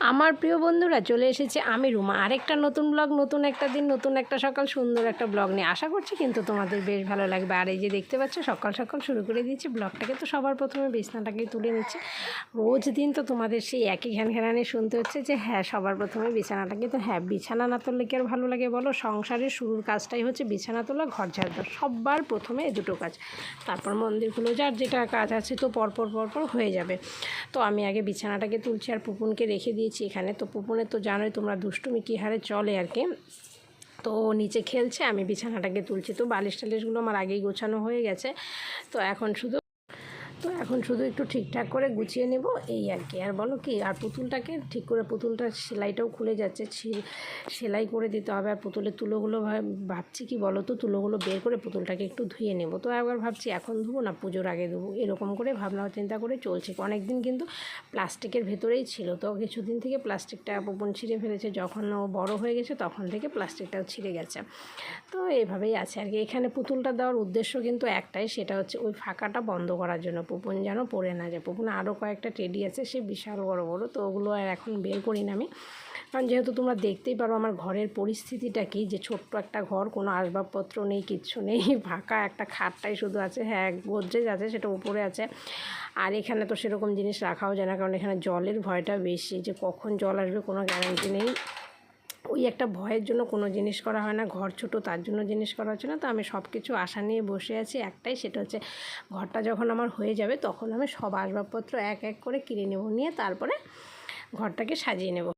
আমার প্রিয় বন্ধুরা, চলে এসেছে আমি রুমা। আরেকটা নতুন ব্লগ নতুন একটা দিন, নতুন একটা সকাল, সুন্দর একটা ব্লগ নিয়ে। আশা করছি কিন্তু তোমাদের বেশ ভালো লাগবে। আর এই যে দেখতে পাচ্ছ, সকাল সকাল শুরু করে দিয়েছি ব্লগটাকে তো সবার প্রথমে বিছনাটাকে তুলে নিচ্ছে। রোজ দিন তো তোমাদের সেই একই ঘ্যান ঘ্যানানি শুনতে হচ্ছে যে হ্যাঁ সবার প্রথমে বিছানাটাকে তো হ্যাঁ বিছানা না তুললে কি আর ভালো লাগে বলো? সংসারের শুরুর কাজটাই হচ্ছে বিছানা তোলা, ঘর ঝাড় দেওয়া। সবার প্রথমে এই দুটো কাজ। তারপর মন্দিরগুলো যার যেটা কাজ আছে তো পরপর পরপর হয়ে যাবে। তো আমি আগে বিছানাটাকে তুলছি আর পুপুনকে রেখে দিয়েছি এখানে। তো পুপনে তো জানোই তোমরা দুষ্টুমি কী হারে চলে আর কি। তো নিচে খেলছে, আমি বিছানাটাকে তুলছি। তো বালিশ টালিশগুলো আমার আগেই গোছানো হয়ে গেছে। তো এখন শুধু তো এখন শুধু একটু ঠিকঠাক করে গুছিয়ে নেব, এই আর কি। আর বলো কি, আর পুতুলটাকে ঠিক করে পুতুলটার সেলাইটাও খুলে যাচ্ছে সেলাই করে দিতে হবে। আর পুতুলের তুলোগুলো ভাব- ভাবছি কি বলো তো, তুলোগুলো বের করে পুতুলটাকে একটু ধুয়ে নেব। তো একবার ভাবছি এখন ধুবো না, পুজোর আগে ধুবো। এরকম করে ভাবনা চিন্তা করে চলছে। অনেক দিন কিন্তু প্লাস্টিকের ভেতরেই ছিল। তো কিছুদিন থেকে প্লাস্টিকটা পুপন ছিঁড়ে ফেলেছে। যখন ও বড় হয়ে গেছে, তখন থেকে প্লাস্টিকটাও ছিঁড়ে গেছে। তো এভাবেই আছে আর কি। এখানে পুতুলটা দেওয়ার উদ্দেশ্য কিন্তু একটাই, সেটা হচ্ছে ওই ফাঁকাটা বন্ধ করার জন্য পুপন যেন পড়ে না যায়। পুপন আরও কয়েকটা টেডি আছে, সে বিশাল বড় বড়, তো ওগুলো আর এখন বের করি না আমি। কারণ যেহেতু তোমরা দেখতেই পারো আমার ঘরের পরিস্থিতিটা কি, যে ছোট্ট একটা ঘর, কোনো আসবাবপত্র নেই, কিচ্ছু নেই, ফাঁকা একটা খাটটাই শুধু আছে হ্যাঁ গোদরেজ আছে, সেটা উপরে আছে। আর এখানে তো সেরকম জিনিস রাখাও যায় না, কারণ এখানে জলের ভয়টা বেশি, যে কখন জল আসবে কোনো গ্যারান্টি নেই। ওই একটা ভয়ের জন্য কোনো জিনিস করা হয় না, ঘর ছোটো তার জন্য জিনিস করা হচ্ছে না। তো আমি সব কিছু আশা নিয়ে বসে আছি একটাই, সেটা হচ্ছে ঘরটা যখন আমার হয়ে যাবে তখন আমি সব আসবাবপত্র এক এক করে কিনে নেব, নিয়ে তারপরে ঘরটাকে সাজিয়ে নেব।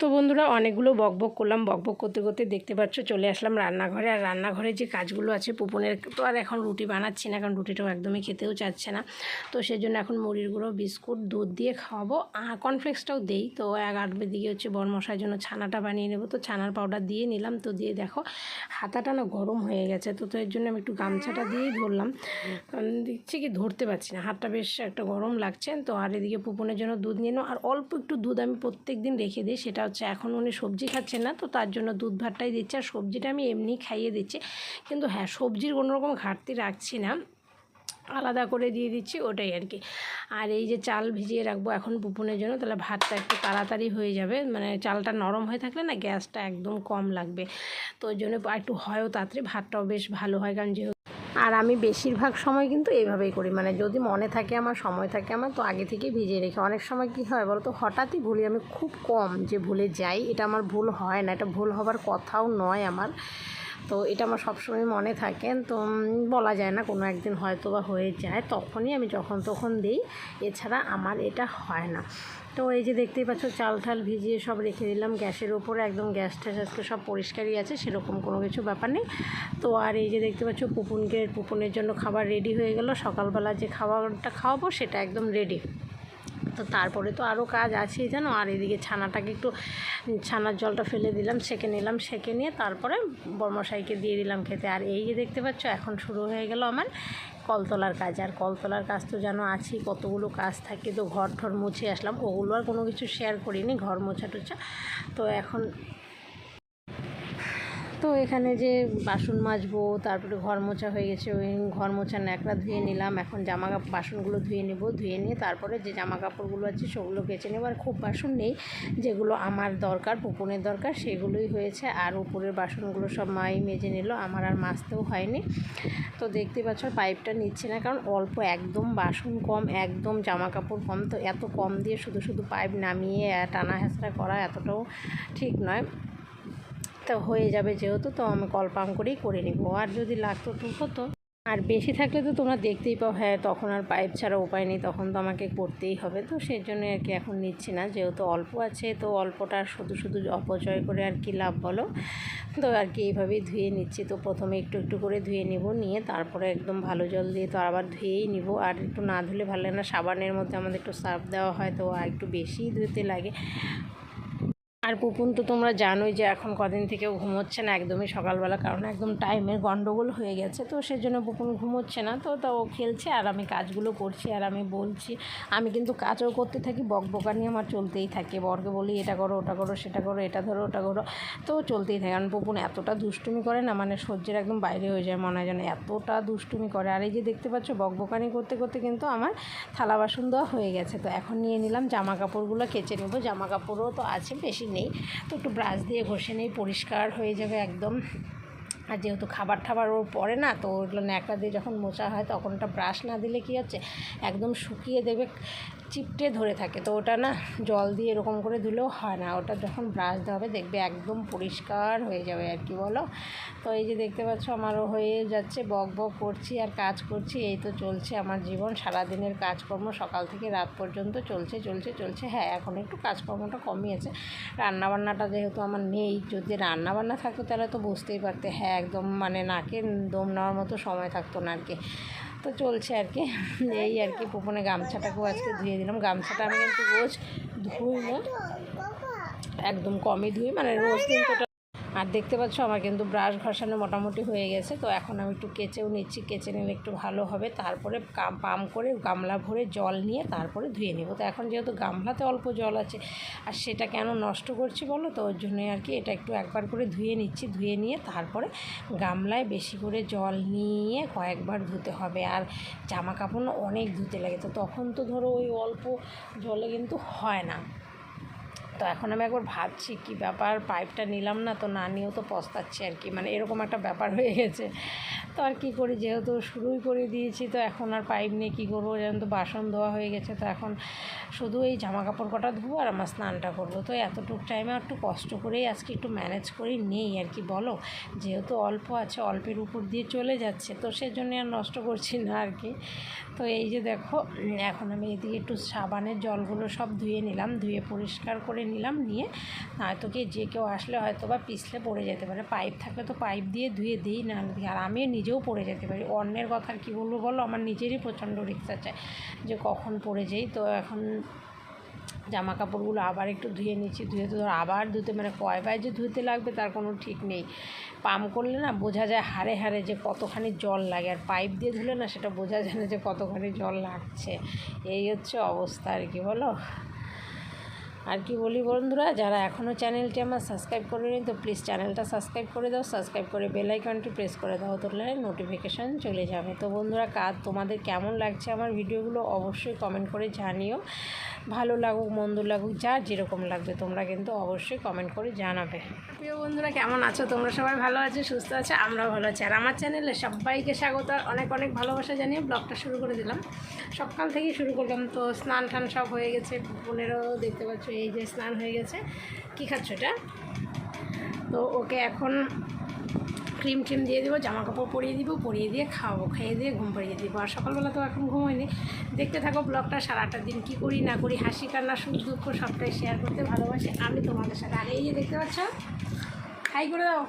তো বন্ধুরা অনেকগুলো বকবক করলাম বকবক করতে করতে দেখতে পাচ্ছ চলে আসলাম রান্নাঘরে। আর রান্নাঘরে যে কাজগুলো আছে পুপনের, তো আর এখন রুটি বানাচ্ছি না, কারণ রুটিটাও একদমই খেতেও চাচ্ছে না। তো সেই জন্য এখন মুড়ির গুঁড়ো, বিস্কুট, দুধ দিয়ে খাওয়াবো। আর কর্নফ্লেক্সটাও দেই, তো এক এগারোটার দিকে হচ্ছে বরমশার জন্য ছানাটা বানিয়ে নেব। তো ছানার পাউডার দিয়ে নিলাম, তো দিয়ে দেখো হাতাটা না গরম হয়ে গেছে, তো তো এর জন্য আমি একটু গামছাটা দিয়েই ধরলাম। কারণ দেখছি কি ধরতে পারছি না, হাতটা বেশ একটা গরম লাগছে। তো আর এদিকে পুপনের জন্য দুধ নিয়ে নাও। আর অল্প একটু দুধ আমি প্রত্যেক দিন রেখে দিই, সেটা হচ্ছে, এখন উনি সবজি খাচ্ছেন না, তো তার জন্য দুধ ভাতটাই দিচ্ছে, আর সবজিটা আমি এমনি খাইয়ে দিচ্ছি। কিন্তু হ্যাঁ সবজির কোনো রকম ঘাটতি রাখছি না, আলাদা করে দিয়ে দিচ্ছি, ওটাই আর কি। আর এই যে চাল ভিজিয়ে রাখব এখন পুপুনের জন্য, তাহলে ভাতটা একটু তাড়াতাড়ি হয়ে যাবে মানে চালটা নরম হয়ে থাকলে না গ্যাসটা একদম কম লাগবে। তো ওই জন্য একটু হয়ও তাড়াতাড়ি, ভাতটাও বেশ ভালো হয়, কারণ যেহেতু আর আমি বেশিরভাগ সময় কিন্তু এইভাবেই করি। মানে যদি মনে থাকে আমার, সময় থাকে আমার, তো আগে থেকেই ভিজিয়ে রেখে। অনেক সময় কি হয় বলতো? হঠাৎই ভুলি আমি খুব কম যে ভুলে যাই। এটা আমার ভুল হয় না। এটা ভুল হবার কথাও নয় আমার। তো এটা আমার সবসময় মনে থাকে। তো বলা যায় না কোনো একদিন হয়তো বা হয়ে যায়। তখনই আমি যখন তখন দিই। এছাড়া আমার এটা হয় না। তো এই যে দেখতেই পাচ্ছ, চাল ঠাল ভিজিয়ে সব রেখে দিলাম গ্যাসের ওপরে। একদম গ্যাস ট্যাস আজকে সব পরিষ্কারই আছে, সেরকম কোনো কিছু ব্যাপার নেই। তো আর এই যে দেখতে পাচ্ছ, পুপুনকে, পুপুনের জন্য খাবার রেডি হয়ে গেল। সকালবেলা যে খাবারটা খাওয়াবো, সেটা একদম রেডি তো তারপরে তো আরও কাজ আছেই জানো, আর এদিকে ছানাটাকে একটু, ছানার জলটা ফেলে দিলাম, সেকে নিলাম, সেকে নিয়ে তারপরে বর্মশাইকে দিয়ে দিলাম খেতে। আর এই যে দেখতে পাচ্ছ, এখন শুরু হয়ে গেল আমার কলতলার কাজ, আর কলতলার কাজ তো যেন আছেই, কতগুলো কাজ থাকে তো ঘর ঠর মুছে আসলাম। ওগুলো আর কোনো কিছু শেয়ার করিনি, ঘর মোছা টোছা তো এখন তো এখানে যে বাসন মাজবো, তারপরে ঘর মোছা হয়ে গেছে, ওই ঘর মোছা ন্যাকড়া ধুয়ে নিলাম। এখন জামা কাপড় বাসনগুলো ধুয়ে নেব, ধুয়ে নিয়ে তারপরে যে জামা কাপড়গুলো আছে সেগুলো কেচে নেব। আর খুব বাসন নেই, যেগুলো আমার দরকার পুপনের দরকার, সেগুলোই হয়েছে। আর উপরের বাসনগুলো সব মাই মেজে নিল, আমার আর মাজতেও হয়নি। তো দেখতে পাচ্ছ পাইপটা নিচ্ছে না, কারণ অল্প, একদম বাসন কম, একদম জামা কাপড় কম। তো এত কম দিয়ে শুধু শুধু পাইপ নামিয়ে, টানা হেঁচড়া করা এতটাও ঠিক নয়। তো হয়ে যাবে যেহেতু, তো আমি কল পাম্প করেই করে নিব। আর যদি লাগতো তো হতো। আর বেশি থাকলে তো তোমরা দেখতেই পাও হ্যাঁ তখন আর পাইপ ছাড়া উপায় নেই, তখন তো আমাকে করতেই হবে। তো সেই জন্য আর কি এখন নিচ্ছি না, যেহেতু অল্প আছে, তো অল্পটা শুধু শুধু অপচয় করে আর কি লাভ বলো? তো আর কি এইভাবেই ধুয়ে নিচ্ছি। তো প্রথমে একটু একটু করে ধুয়ে নিব, নিয়ে তারপরে একদম ভালো জল দিয়ে তো আবার ধুয়েই নিব। আর একটু না ধুলে ভালো লাগে না, সাবানের মধ্যে আমাদের একটু সার্ফ দেওয়া হয়, তো আর একটু বেশিই ধুতে লাগে। আর পুপুন তো তোমরা জানোই যে এখন কদিন থেকেও ঘুমোচ্ছে না একদমই সকালবেলা, কারণ একদম টাইমের গন্ডগোল হয়ে গেছে। তো সেজন্য পুপুন ঘুমোচ্ছে না, তো তা ও খেলছে আর আমি কাজগুলো করছি আর আমি বলছি, আমি কিন্তু কাজও করতে থাকি বকবকানি আমার চলতেই থাকে। বরকে বলি, এটা করো, ওটা করো, সেটা করো, এটা ধরো, ওটা করো। তো চলতেই থাকে, কারণ পুপুন এতটা দুষ্টুমি করে না মানে সহ্যের একদম বাইরে হয়ে যায় মনে হয় যেন, এতটা দুষ্টুমি করে। আর এই যে দেখতে পাচ্ছ বকবকানি করতে করতে কিন্তু আমার থালা বাসন দেওয়া হয়ে গেছে। তো এখন নিয়ে নিলাম জামা কাপড়গুলো কেচে নেব। জামা কাপড়ও তো আছে, বেশি নেই। তো একটু ব্রাশ দিয়ে ঘষে নেই পরিষ্কার হয়ে যাবে একদম। আর যেহেতু খাবার টাবার ও পড়ে না, তো ওগুলো ন্যাকড়া দিয়ে যখন মোছা হয় তখন ওটা ব্রাশ না দিলে কী হচ্ছে, একদম শুকিয়ে দেবে, চিপটে ধরে থাকে। তো ওটা না জল দিয়ে এরকম করে ধুলেও হয় না। ওটা যখন ব্রাশ দেওয়া হবে দেখবে একদম পরিষ্কার হয়ে যাবে আর কি, বলো? তো এই যে দেখতে পাচ্ছ আমারও হয়ে যাচ্ছে, বক বক করছি আর কাজ করছি। এই তো চলছে আমার জীবন, সারাদিনের কাজকর্ম সকাল থেকে রাত পর্যন্ত চলছে চলছে চলছে। হ্যাঁ এখন একটু কাজকর্মটা কমিয়েছে। রান্নাবান্নাটা যেহেতু আমার নেই, যদি রান্নাবান্না থাকতো তাহলে তো বুঝতেই পারতে। হ্যাঁ একদম মানে নাকে দম নেওয়ার মতো সময় থাকতো না আর কি। তো চলছে আর কি। এই আর কি পোপনে গামছাটাকেও আজকে ধুয়ে দিলাম। গামছাটা আমি কিন্তু রোজ ধুই না। একদম কমই ধুই মানে রোজ ওটা আর দেখতে পাচ্ছ আমার কিন্তু ব্রাশ ঘষানো মোটামুটি হয়ে গেছে, তো এখন আমি একটু কেচেও নিচ্ছি, কেচে নিলে একটু ভালো হবে। তারপরে পাম করে গামলা ভরে জল নিয়ে তারপরে ধুয়ে নেব। তো এখন যেহেতু গামলাতে অল্প জল আছে, আর সেটা কেন নষ্ট করছি বলো তো? ওর জন্যই আর কি এটা একটু একবার করে ধুয়ে নিচ্ছি, ধুয়ে নিয়ে তারপরে গামলায় বেশি করে জল নিয়ে কয়েকবার ধুতে হবে। আর জামা কাপড় অনেক ধুতে লাগে, তো তখন তো ধরো ওই অল্প জলে কিন্তু হয় না। তো এখন আমি একবার ভাবছি কি ব্যাপার পাইপটা নিলাম না তো না নিয়েও তো পস্তাচ্ছি আর কি। মানে এরকম একটা ব্যাপার হয়ে গেছে। তো আর কি করি, যেহেতু শুরুই করে দিয়েছি তো এখন আর পাইপ নিয়ে কী করব? যেমন তো বাসন ধোয়া হয়ে গেছে তো এখন শুধু এই জামা কাপড় কটা ধুবো আর আমার স্নানটা করব। তো এতটুক টাইমে একটু কষ্ট করেই আজকে একটু ম্যানেজ করেই নেই আর কি, বলো? যেহেতু অল্প আছে, অল্পের উপর দিয়ে চলে যাচ্ছে, তো সেজন্য আর নষ্ট করছি না আর কি। তো এই যে দেখো, এখন আমি এদিকে একটু সাবানের জলগুলো সব ধুয়ে নিলাম, ধুয়ে পরিষ্কার করে নিলাম, নিয়ে নয়তো কি যে কেউ আসলে হয়তো বা পিছলে পড়ে যেতে পারে। পাইপ থাকলে তো পাইপ দিয়ে ধুয়ে দিই না আর আমি নিজেও পড়ে যেতে পারি। অন্যের কথা কী বলব বলো? আমার নিজেরই প্রচণ্ড রিক্সা চায় যে কখন পড়ে যাই। তো এখন জামা কাপড়গুলো আবার একটু ধুয়ে নিচ্ছি, ধুয়ে ধর আবার ধুতে মানে কয় কয়বার যে ধুতে লাগবে তার কোনো ঠিক নেই। পাম্প করলে না বোঝা যায় হারে হারে যে কতখানি জল লাগে, আর পাইপ দিয়ে ধুলে না সেটা বোঝা যায় না যে কতখানি জল লাগছে। এই হচ্ছে অবস্থা আর কি, বলো? আর কি বলি বন্ধুরা, যারা এখনও চ্যানেলটি আমার সাবস্ক্রাইব করেনি, তো প্লিজ চ্যানেলটা সাবস্ক্রাইব করে দাও সাবস্ক্রাইব করে বেল আইকনটি প্রেস করে দাও তাহলে নোটিফিকেশান চলে যাবে। তো বন্ধুরা কাজ তোমাদের কেমন লাগছে আমার ভিডিওগুলো অবশ্যই কমেন্ট করে জানিও। ভালো লাগুক, মন্দ লাগুক যা যেরকম লাগবে তোমরা কিন্তু অবশ্যই কমেন্ট করে জানাবে। প্রিয় বন্ধুরা, কেমন আছো? তোমরা সবাই ভালো আছো, সুস্থ আছো? আমরাও ভালো আছি। আর আমার চ্যানেলে সবাইকে স্বাগত, আর অনেক অনেক ভালোবাসা জানিয়ে ব্লগটা শুরু করে দিলাম। সকাল থেকেই শুরু করলাম, তো স্নান টান সব হয়ে গেছে বোনেরও দেখতে পাচ্ছ এই যে স্নান হয়ে গেছে। কী খাচ্ছ এটা? তো ওকে এখন ক্রিম ট্রিম দিয়ে দেবো জামা কাপড় পরিয়ে দিব, পরিয়ে দিয়ে খাওয়াবো, খেয়ে দিয়ে ঘুম পাড়িয়ে দিব। আর সকালবেলা তো এখন ঘুমোয়নি। দেখতে থাকো ব্লগটা, সারাটা দিন কী করি, না করি, হাসি, কান্না, সুখ, দুঃখ সবটাই শেয়ার করতে ভালোবাসি। আমি তোমাদের সাথে আর এই যে দেখতে পাচ্ছ? হাই করে দাও।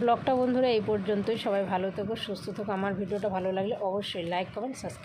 ব্লগটা বন্ধুরা এই পর্যন্তই। সবাই ভালো থেকো, সুস্থ থেকো। আমার ভিডিওটা ভালো লাগলে অবশ্যই লাইক কমেন্ট সাবস্ক্রাইব